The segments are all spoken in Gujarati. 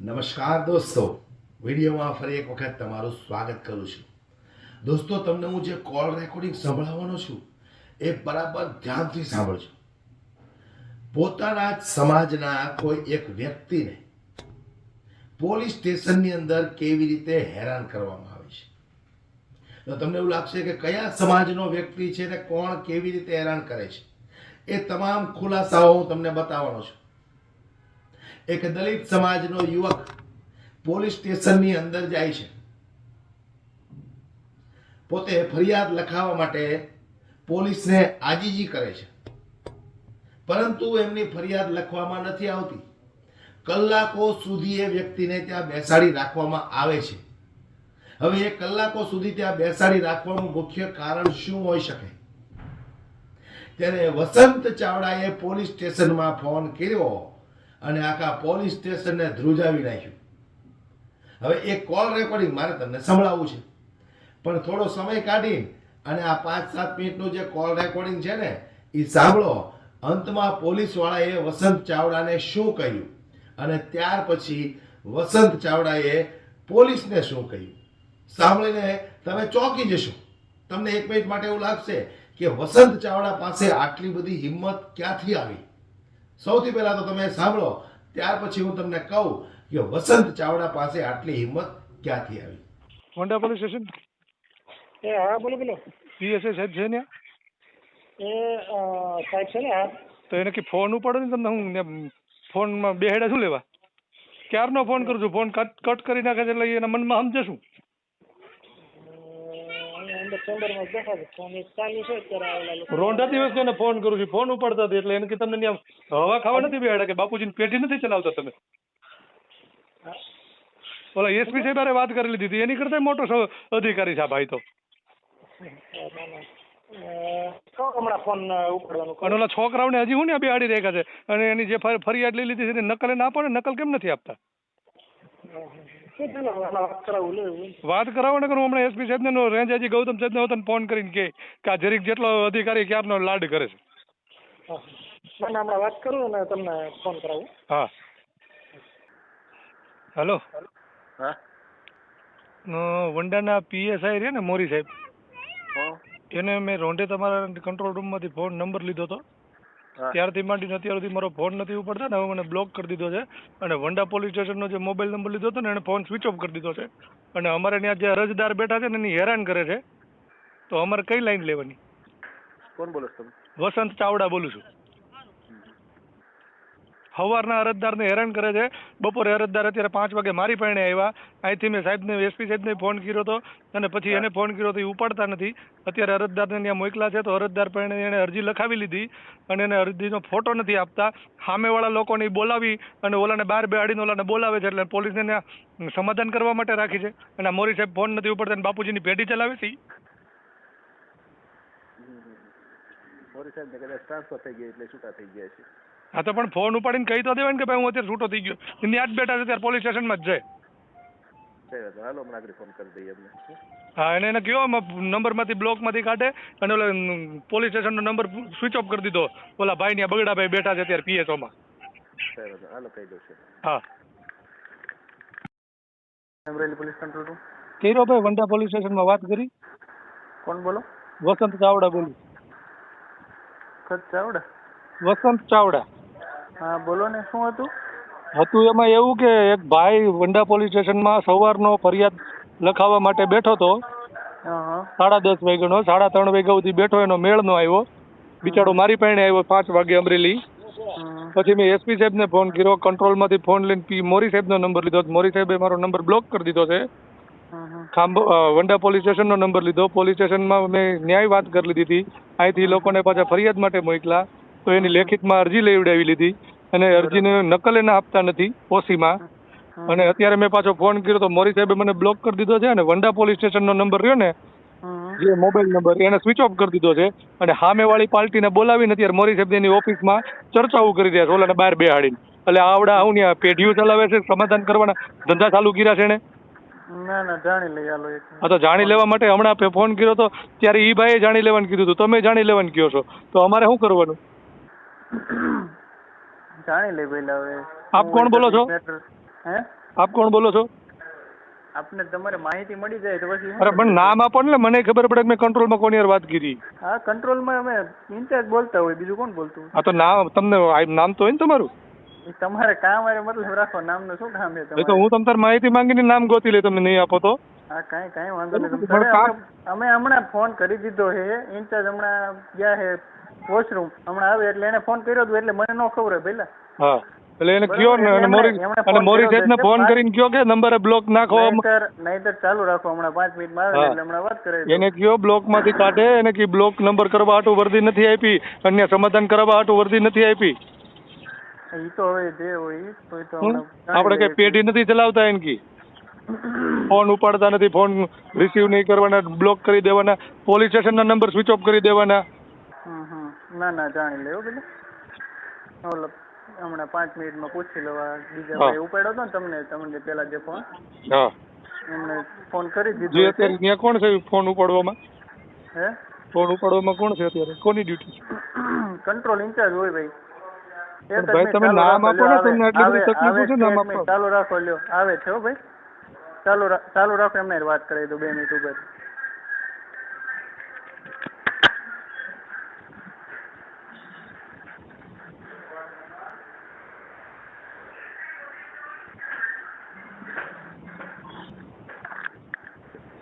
નમસ્કાર દોસ્તો. વિડીયોમાં ફરી એક વખત તમારું સ્વાગત કરું છું. દોસ્તો, તમને હું જે કોલ રેકોર્ડિંગ સંભળાવવાનો છું, એ બરાબર ધ્યાનથી સાંભળજો. પોતાના સમાજના કોઈ એક વ્યક્તિને પોલીસ સ્ટેશનની અંદર કેવી રીતે હેરાન કરવામાં આવે છે? તો તમને એવું લાગશે કે કયા સમાજનો વ્યક્તિ છે ને કોણ કેવી રીતે હેરાન કરે છે? એ તમામ ખુલાસાઓ હું તમને બતાવવાનો છું. એક દલિત સમાજનો યુવક પોલીસ સ્ટેશનની અંદર જાય છે. પોતે ફરિયાદ લખાવવા માટે પોલીસને આજીજી કરે છે. પરંતુ એમની ફરિયાદ લખવામાં નથી આવતી. કલાકો સુધી એ વ્યક્તિને ત્યાં બેસાડી રાખવામાં આવે છે. હવે એ કલાકો સુધી ત્યાં બેસાડી રાખવાનું મુખ્ય કારણ શું હોઈ શકે? ત્યારે વસંત ચાવડાએ પોલીસ સ્ટેશનમાં ફોન કર્યો. અને આખા પોલીસ સ્ટેશનને ધ્રુજાવી નાખ્યું. હવે એ કોલ રેકોર્ડિંગ મારે તમને સંભળાવવું છે. પણ થોડો સમય કાઢી અને આ પાંચ સાત મિનિટનું જે કોલ રેકોર્ડિંગ છે ને એ સાંભળો. અંતમાં પોલીસવાળાએ વસંત ચાવડાને શું કહ્યું? અને ત્યાર પછી વસંત ચાવડાએ પોલીસને શું કહ્યું? સાંભળીને તમે ચોંકી જશો. તમને એક મિનિટ માટે એવું લાગશે કે વસંત ચાવડા પાસે આટલી બધી હિંમત ક્યાંથી આવી? સૌથી પહેલા તો તમે સાંભળો ત્યાર પછી હું તમને કહું કે વસંત ચાવડા પાસે આટલી હિંમત ક્યાંથી આવી? વંડા પોલીસ સ્ટેશન? એ હા બોલો બોલો. પીએસએ સાહેબ છે ને એ સાહેબ છે ને હા તો એને કે ફોન ઉપાડો ને તમને હું ફોનમાં બેહેડા શું લેવા? ક્યારનો ફોન કરું છું? ફોન કટ કટ કરી નાખે છે એટલે એના મનમાં સમજે શું? અંદર ચેમ્બરમાં બેઠા છે. ફોન એક ચાલુ છે અત્યારે આવેલા લોકો. રોંઢા દિવસ એને ફોન કરું છું ફોન ઉપાડતા હતી એટલે એને કે તમને હવા ખાવા નથી બેહાડ્યા કે બાપુજીની પેઢી નથી ચલાવતા તમે? ઓલા એસપી સાહેબ વાત કરી લીધી હતી. એની કરતા મોટો અધિકારી છે આ ભાઈ તો. અને ઓલા છોકરાઓને હજી હું ને બેહાડી રેખા છે? અને એની જે ફરિયાદ લઈ લીધી છે નકલ ના પડે નકલ કેમ નથી આપતા? વાત કરાવું ને કરું હમણાં એસપી સાહેબ ને રેન્જ હજી ગૌતમ સાહેબ ને ફોન કરીને કે કે આ જરીક જેટલો અધિકારી ક્યારનો લાડ કરે છે. હા. ના ના હમણાં વાત કરું અને તમને ફોન કરાવું. હા. હેલો હા. વંડાના પીએસઆઈ રે ને મોરી સાહેબ. એને મેં રોંઢે તમારા કંટ્રોલ રૂમમાંથી ફોન નંબર લીધો હતો. ત્યારથી માંડીને અત્યાર સુધી મારો ફોન નથી ઉપડતા ને હવે મને બ્લોક કરી દીધો છે. અને વંડા પોલીસ સ્ટેશનનો જે મોબાઈલ નંબર લીધો હતો ને એને ફોન સ્વિચ ઓફ કરી દીધો છે. અને અમારે ત્યાં જે અરજદાર બેઠા છે ને એની હેરાન કરે છે. તો અમારે કઈ લાઈન લેવાની? કોણ બોલો છો તમે? વસંત ચાવડા બોલું છું. સવારના અરજદારને હેરાન કરે છે. બપોરે અરજદાર અત્યારે પાંચ વાગે મારી પાસે આવ્યા. અહીંથી મેં સાહેબને એસપી સાહેબને ફોન કર્યો હતો અને પછી એને ફોન કર્યો તો એ ઉપાડતા નથી. અત્યારે અરજદારને ત્યાં મોકલા છે તો અરજદાર પણ એણે અરજી લખાવી લીધી અને એને અરજીનો ફોટો નથી આપતા. સામેવાળા લોકોને બોલાવી અને ઓલાને બહાર બેહાડીને ઓલાને બોલાવે છે એટલે પોલીસને ત્યાં સમાધાન કરવા માટે રાખી છે. અને મોરી સાહેબ ફોન નથી ઉપાડતા અને બાપુજીની પેઢી ચલાવે છે મોરી સાહેબ કદાચ ટ્રાન્સફર થઈ ગયા એટલે છૂટા થઈ ગયા છે. હા તો પણ ફોન ઉપાડીને કહી તો દેવાય ને કે ભાઈ હું અત્યારે છૂટો થઈ ગયો. ત્યાં આજ બેઠા છે ત્યારે પોલીસ સ્ટેશનમાં જ જાય. કઈ વાત નહીં. હાલો હમણાં ફોન કરી દઈએ એમને. હા એને એને કયો નંબરમાંથી બ્લોકમાંથી કાઢે અને ઓલા પોલીસ સ્ટેશનનો નંબર સ્વિચ ઓફ કરી દીધો. ઓલા ભાઈ બગડા ભાઈ બેઠા છે અત્યારે પીએસઓમાં કઈ હાલો કહી દઉં છું. હા. અમરેલી પોલીસ કંટ્રોલ રૂમ કર્યો ભાઈ વંડા પોલીસ સ્ટેશનમાં વાત કરી. કોણ બોલો? વસંત ચાવડા બોલું. ચાવડા? વસંત ચાવડા. હા બોલો ને શું હતું? હતું એમાં એવું કે એક ભાઈ વંડા પોલીસ સ્ટેશનમાં સવારનો ફરિયાદ લખાવવા માટે બેઠો હતો. સાડા દસ વાગ્યાનો સાડા ત્રણ વાગ્યા સુધી બેઠો એનો મેળ નો આવ્યો. બિચારો મારી પાસે આવ્યો પાંચ વાગે અમરેલી. પછી મેં એસપી સાહેબને ફોન કર્યો કંટ્રોલમાંથી ફોન લઈને પી મોરી સાહેબનો નંબર લીધો મોરી સાહેબે મારો નંબર બ્લોક કરી દીધો છે. ખાંભ વંડા પોલીસ સ્ટેશનનો નંબર લીધો. પોલીસ સ્ટેશનમાં મેં ન્યાય વાત કરી લીધી હતી. અહીંથી લોકોને પાછા ફરિયાદ માટે મોકલા તો એની લેખિતમાં અરજી લેવડાવી લીધી અને અરજીને નકલ એને આપતા નથી ઓસીમાં. અને અત્યારે મેં પાછો ફોન કર્યો તો મોરી સાહેબે મને બ્લોક કરી દીધો છે અને વંડા પોલીસ સ્ટેશનનો નંબર રહ્યો ને જે મોબાઈલ નંબર એને સ્વિચ ઓફ કરી દીધો છે. અને સામેવાળી પાર્ટીને બોલાવીને અત્યારે મોરી સાહેબ એની ઓફિસમાં ચર્ચાઓ કરી રહ્યા છે ઓલાને બહાર બેહાડીને. એટલે આવડા આવું ને પેઢીઓ ચલાવે છે સમાધાન કરવાના ધંધા ચાલુ કર્યા છે એને? ના ના જાણી એક. તો લેવા માટે હમણાં ફોન કર્યો તો ત્યારે ઈ ભાઈએ જાણી લેવાનું કીધું હતું તમે જાણી લેવાનું કહો છો? તો અમારે શું કરવાનું? જાણી લે પહેલા હવે. આપ કોણ બોલો છો? હે? આપ કોણ બોલો છો? આપને તમારે માહિતી મળી જાય તો પછી અરે પણ નામ આપો ને મને ખબર પડે કે મેં કંટ્રોલમાં કોની યાર વાત કરી. હા કંટ્રોલમાં અમે ઇન્ચાર્જ બોલતા હોય બીજું કોણ બોલતું? આ તો નામ તમને નામ તો હોય ને તમારું? તમારે કામ અરે મતલબ રાખો નામનું શું કામ છે તો હું તમ તાર માહિતી માંગીને નામ ગોતી લે તમે નહીં આપો તો. હા કાંઈ કાંઈ વાંધો નહીં અમે હમણાં ફોન કરી દીધો છે ઇન્ચાર્જ હમણાં ગયા છે વોશરૂમ. હમણાં આવે એટલે એને ફોન કર્યો હતો એટલે મને ન ખબર પહેલા હા એટલે એને કયો અને મોરી અને મોરી સાહેબને ફોન કરીને કયો કે નંબર બ્લોક નાખો નહીંતર નહીતર ચાલુ રાખો હમણાં પાંચ મિનિટમાં આવે એટલે હમણાં વાત કરે એને કયો બ્લોકમાંથી કાઢે એને કી બ્લોક નંબર કરવા હાટું વર્દી નથી આપી અન્ય સમાધાન કરવા હાટું વર્દી નથી આપી. એ તો હવે જે હોય તો તો આપણે કઈ પેઢી નથી ચલાવતા એને કી ફોન ઉપાડતા નથી ફોન રિસીવ નહીં કરવાના બ્લોક કરી દેવાના પોલીસ સ્ટેશનના નંબર સ્વિચ ઓફ કરી દેવાના. ના ના જાણી લેવો પેલા. ઓલો હમણાં પાંચ મિનિટમાં પૂછી લેવા બીજા ભાઈ ઉપાડ્યો હતો ને તમને તમને પેલા જે ફોન એમણે ફોન કરી દીધો. અત્યારે ત્યાં કોણ છે ફોન ઉપાડવામાં? હે? ફોન ઉપાડવામાં કોણ છે અત્યારે? કોની ડ્યુટી કંટ્રોલ ઇન્ચાર્જ હોય ભાઈ. ભાઈ તમે ચાલુ નામ રાખો, આપો ને, લ્યો, તમને આવે, આટલી બધી તકલીફો છે, નામ આપો. ચાલુ રાખો લ્યો આવે છે હો ભાઈ. ચાલુ ચાલુ રાખો એમને વાત કરાવી દો બે મિનિટ ઉપર.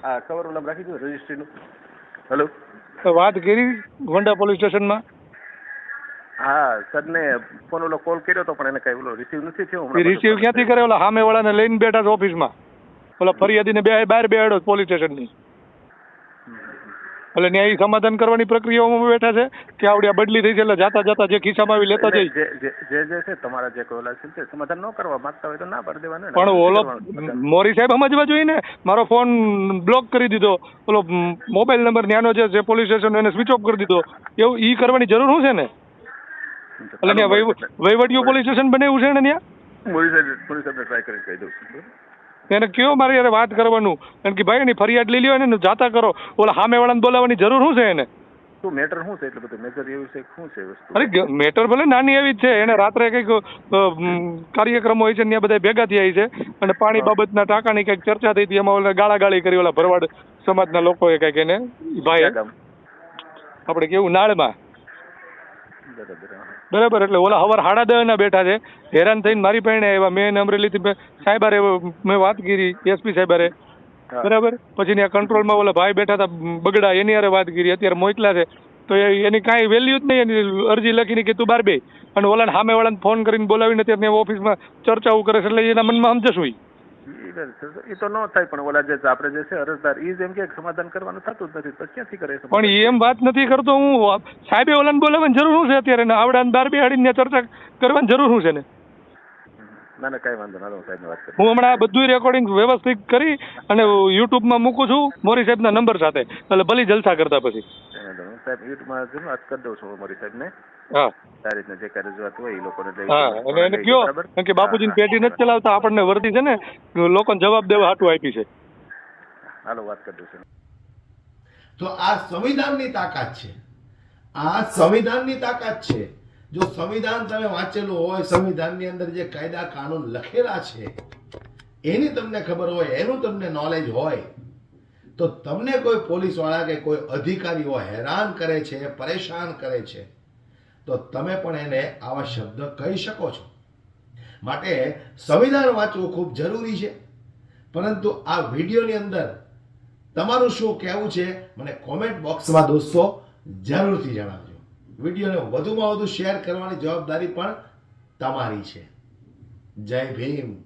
હા કવર ઓલા રાખી દો રજિસ્ટ્રીનું હેલો તો વાત કરી ગોંડા પોલીસ સ્ટેશનમાં? હા સરને ફોન ઓલો કોલ કર્યો તો પણ એને કઈ ઓલો રિસીવ નથી થયો એ રિસીવ ક્યાંથી કરે? ઓલા સામે વાળાને લઈને બેઠા ઓફિસમાં ઓલા ફરિયાદીને બે બહાર બેહાડો પોલીસ સ્ટેશનની. એટલે ત્યાં સમાધાન કરવાની પ્રક્રિયાઓમાં બેઠા છે કે આવડી આ બદલી થઈ છે એટલે જાતા જાતા જે ખિસ્સામાં આવી લેતા જઈ જે જે છે તમારા જે કોઈ ઓલા છે સમાધાન ન કરવા માંગતા હોય તો ના પાડી દેવાનું પણ ઓલો મોરી સાહેબ સમજવા જોઈએ ને? મારો ફોન બ્લોક કરી દીધો. ઓલો મોબાઈલ નંબર ન્યાનો જે પોલીસ સ્ટેશન એને સ્વિચ ઓફ કરી દીધો. એવું ઈ કરવાની જરૂર શું છે ને? એટલે વહીવટીયું પોલીસ સ્ટેશન બને એવું છે ને ત્યાં? મોદી સાહેબ સાહેબને ટ્રાય કરીને કહી દઉં. છું. એને કયો મારી યારે વાત કરવાનું? એને કે ભાઈ એની ફરિયાદ લઈ લ્યો એને જાતા કરો. ઓલા સામે વાળાને બોલાવવાની જરૂર શું છે એને? શું મેટર શું છે? એટલે બધું મેજર એવું છે શું છે વસ્તુ? અરે મેટર ભલે નાની એવી જ છે. એને રાત્રે કંઈક કાર્યક્રમ હોય છે ત્યાં બધા ભેગા થયા છે. અને પાણી બાબતના ટાંકાની કંઈક ચર્ચા થઈ હતી. એમાં ઓલા ગાળાગાળી કરી ઓલા ભરવાડ સમાજના લોકોએ કંઈક એને ભાઈ આપણે કેવું નાળમાં? બરાબર. બરાબર એટલે ઓલા હવાર હાડા દહ ના બેઠા છે. હેરાન થઈને મારી પાસે આવ્યા. મેં એને અમરેલીથી સાહેબારે મેં વાત કરી એસપી સાહેબારે. બરાબર? પછી ત્યાં કંટ્રોલમાં ઓલા ભાઈ બેઠા હતા બગડા એની હારે વાત કરી. અત્યારે મોકલા છે. તો એ- એની કાંઈ વેલ્યુ જ નહીં એની અરજી લખીને કે તું બાર બે અને ઓલાને સામે વાળાને ફોન કરીને બોલાવીને અત્યારે ત્યાં ઓફિસમાં ચર્ચાઓ કરે છે એટલે એના મનમાં સમજશું ઈ. ઈ તો ન થાય પણ ઓલા જે આપણે જે છે અરજદાર, ઈ જેમ કે સમાધાન કરવાનું થતું જ નથી. તો ક્યાંથી કરે પણ એમ વાત નથી કરતો હું. સાહેબે ઓલાને બોલાવવાની જરૂર શું છે અત્યારે? આવડાને બાર બેહાડીને ચર્ચા કરવાની જરૂર શું છે ને? ના ના કઈ વાંધો ના હું વાત હું હમણાં બધું રેકોર્ડિંગ વ્યવસ્થિત કરી અને યુટ્યુબમાં મૂકું છું મોરી સાહેબના નંબર સાથે. એટલે ભલે જલસા કરતા પછી. સાહેબ યુટ્યુબમાં છે વાત કરી દઉં છું મોરી સાહેબને. હા. આ રીતના જે કાંઈ રજૂઆત હોય એ લોકોને લઈ હા અને એને કયો? બરાબર? કે બાપુજીની પેઢી નથી ચલાવતા આપણને વર્દી છે ને લોકોને જવાબ દેવા હાટું આપી છે. હાલો વાત કરી દઉં તો આ સંવિધાનની તાકાત છે. આ સંવિધાનની તાકાત છે જો સંવિધાન તમે વાંચેલું હોય, સંવિધાનની અંદર જે કાયદા કાનૂન લખેલા છે, એની તમને ખબર હોય, એનું તમને નોલેજ હોય, તો તમને કોઈ પોલીસવાળા કે કોઈ અધિકારીઓ હેરાન કરે છે, પરેશાન કરે છે, તો તમે પણ એને આવા શબ્દ કહી શકો છો. માટે સંવિધાન વાંચવું ખૂબ જરૂરી છે. પરંતુ આ વિડીયોની અંદર તમારું શું કહેવું છે, મને કોમેન્ટ બોક્સમાં દોસ્તો જરૂરથી જણાવજો. વિડીયોને વધુમાં વધુ શેર કરવાની જવાબદારી પણ તમારી છે. જય ભીમ.